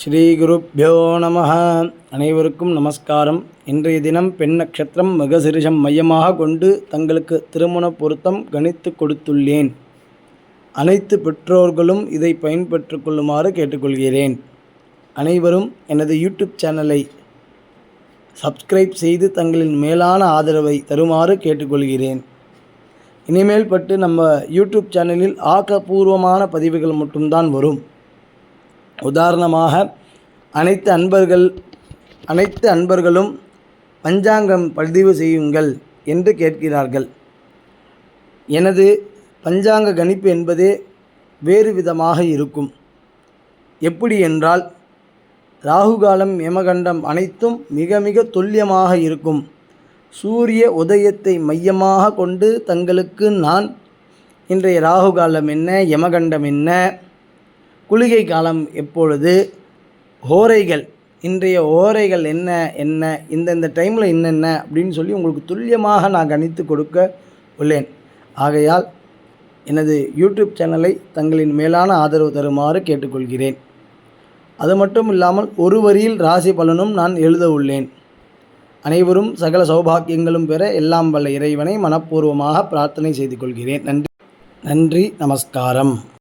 ஸ்ரீ குருப்பியோ நம அனைவருக்கும் நமஸ்காரம். இன்றைய தினம் பெண் நட்சத்திரம் மகசிரிஷம் மையமாக கொண்டு தங்களுக்கு திருமண பொருத்தம் கணித்து கொடுத்துள்ளேன். அனைத்து பெற்றோர்களும் இதை பயன்பெற்று கொள்ளுமாறு கேட்டுக்கொள்கிறேன். அனைவரும் எனது யூடியூப் சேனலை சப்ஸ்கிரைப் செய்து தங்களின் மேலான ஆதரவை தருமாறு கேட்டுக்கொள்கிறேன். இனிமேல் பட்டு நம்ம யூடியூப் சேனலில் ஆக்கப்பூர்வமான பதிவுகள் மட்டும்தான் வரும். உதாரணமாக அனைத்து அன்பர்கள் அனைத்து அன்பர்களும் பஞ்சாங்கம் பதிவு செய்யுங்கள் என்று கேட்கிறார்கள். எனது பஞ்சாங்க கணிப்பு என்பதே வேறு விதமாக இருக்கும். எப்படி என்றால் ராகுகாலம் யமகண்டம் அனைத்தும் மிக மிக துல்லியமாக இருக்கும். சூரிய உதயத்தை மையமாக கொண்டு தங்களுக்கு நான் இன்றைய ராகுகாலம் என்ன யமகண்டம் என்ன குளிகை காலம் எப்பொழுது? ஹோரைகள் இன்றைய ஓரைகள் என்ன என்ன இந்தந்த டைமில் என்னென்ன அப்படின்னு சொல்லி உங்களுக்கு துல்லியமாக நான் கணித்து கொடுக்க உள்ளேன். ஆகையால் எனது யூடியூப் சேனலை தங்களின் மேலான ஆதரவு தருமாறு கேட்டுக்கொள்கிறேன். அது மட்டும் இல்லாமல் ஒரு வரியில் ராசி பலனும் நான் எழுத உள்ளேன். அனைவரும் சகல சௌபாக்கியங்களும் பெற எல்லாம் வல்ல இறைவனை மனப்பூர்வமாக பிரார்த்தனை செய்து கொள்கிறேன். நன்றி. நன்றி. நமஸ்காரம்.